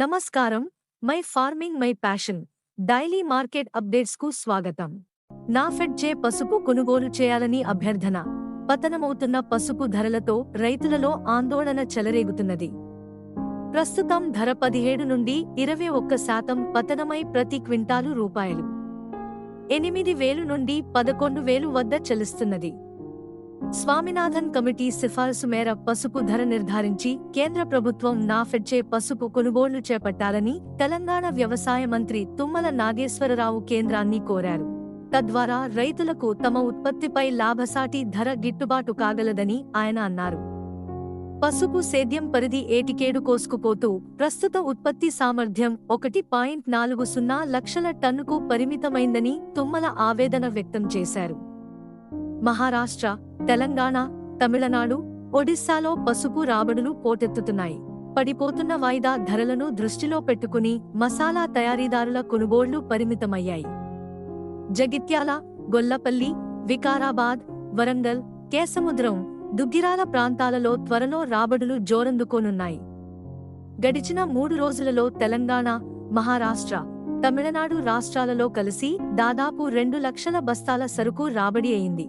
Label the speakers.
Speaker 1: నమస్కారం. My farming my passion. Daily market అప్డేట్స్కు స్వాగతం నాఫెడ్ చే పసుపు కొనుగోలు చేయాలని అభ్యర్థన. పతనమవుతున్న పసుపు ధరలతో రైతులలో ఆందోళన చెలరేగుతున్నది. ప్రస్తుతం ధర పదిహేడు నుండి ఇరవై ఒక్క శాతం పతనమై ప్రతి క్వింటాలు రూపాయలు. ఎనిమిది వేలు నుండి పదకొండు వేలు వద్ద చెలుస్తున్నది. స్వామినాథన్ కమిటీ సిఫార్సు మేర పసుపు ధర నిర్ధారించి కేంద్ర ప్రభుత్వం నాఫెడ్చే పసుపు కొనుగోళ్ళు చేపట్టాలని తెలంగాణ వ్యవసాయ మంత్రి తుమ్మల నాగేశ్వరరావు కేంద్రాన్ని కోరారు. తద్వారా రైతులకు తమ ఉత్పత్తిపై లాభసాటి ధర గిట్టుబాటు కాగలదని ఆయన అన్నారు. పసుపు సేద్యం పరిధి ఏటికేడు కోసుకుపోతూ ప్రస్తుత ఉత్పత్తి సామర్థ్యం ఒకటి పాయింట్ నాలుగు సున్నా లక్షల టన్నుకు పరిమితమైందని తుమ్మల ఆవేదన వ్యక్తం చేశారు. మహారాష్ట్ర తెలంగాణ తమిళనాడు ఒడిశాలో పసుపు రాబడులు పోటెత్తుతున్నాయి. పడిపోతున్న వాయిదా ధరలను దృష్టిలో పెట్టుకుని మసాలా తయారీదారుల కొనుగోళ్ళు పరిమితమయ్యాయి. జగిత్యాల గొల్లపల్లి వికారాబాద్ వరంగల్ కేసముద్రం దుగ్గిరాల ప్రాంతాలలో త్వరలో రాబడులు జోరందుకోనున్నాయి. గడిచిన మూడు రోజులలో తెలంగాణ మహారాష్ట్ర తమిళనాడు రాష్ట్రాలలో కలిసి దాదాపు రెండు లక్షల బస్తాల సరుకు రాబడి అయింది.